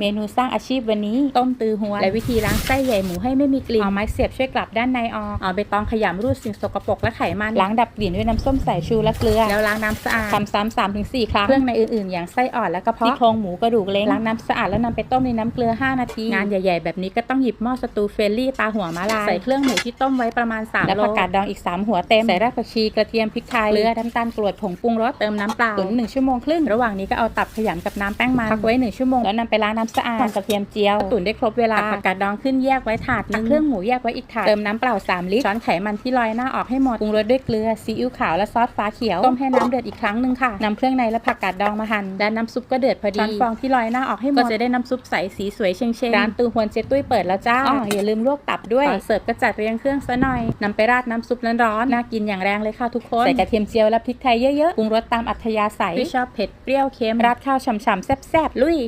เมนูสร้างอาชีพวันนี้ ต้มตือหัว และวิธีล้างไส้ใหญ่หมูให้ไม่มีกลิ่นเอาไม้เสียบช่วยกลับด้านในออกเอาใบตองขยำรูดสิ่งสกปรกและไขมันล้างดับกลิ่นด้วยน้ำส้มสายชูและเกลือ แล้วล้างน้ำสะอาดทำซ้ำสามถึงสี่ครั้งเครื่องในอื่นๆ อย่างไส้อ่อนและกระเพาะซี่โครงหมูกระดูกเล้งล้างน้ำสะอาดแล้วนำไปต้มในน้ำเกลือ 5 นาที งานใหญ่ๆ แบบนี้ก็ต้องหยิบหม้อสตูเฟรนลี่ตาหัวมะลายใส่เครื่องหมูที่ต้มไว้ประมาณ3และผักกาดดองอีก 3 หัวเต็มใส่รากผักชีกระเทียมพริกไทยเกลือน้ำตาลกรวดผงปรุงรสเติมน้ำเปล่าตุ๋นหนึ่งชั่วโมงครึ่งระหว่างนี้ก็เอาตับขยำกับน้ำแป้งมันพักไว้หนึ่งชั่วโมงแล้วนำไปล้างน้ำสะอาดทำกระเทียมเจียวตุ๋นได้ครบเวลาตักผักกาดดองขึ้นแยกไว้ถาดหนึงเครื่องหมูแยกไว้อีกถาดเติมน้ำเปล่า 3 ลิตรช้อนไขมันที่ลอยหน้าออกให้หมดปรุงรสด้วยเกลือซีอิ๊วขาวและซอสฟ้าเขียวต้มให้น้ำเดือดอีกครั้งหนึ่งค่ะนำเครื่องในและผักกาดดองมาหั่นด้านน้ำซุปก็เดือดพอดีช้อนฟองที่ลอยหน้าออกให้หมดก็จะได้น้ำซุปใสสีสวยเชงเชงร้านตูฮวนเจตุ้ยเปิดแล้วจ้าอ๋ออย่าลืมลวกตับด้วยก่อนเสิร์ฟก็จัดไปยังเครื่องซะหน่อยนำไปราดน้ำซุปร้อนๆน่ากินอย่างแรงเลยค่ะทุกคนใส่กระเทียมเจียวและพริกไทยเยอะๆปรุงรสตามอัธยาศัยที่ชอบเผ็ดเปรี้ยวเค็มราดข้าวฉ่ำๆแซ่บๆลุย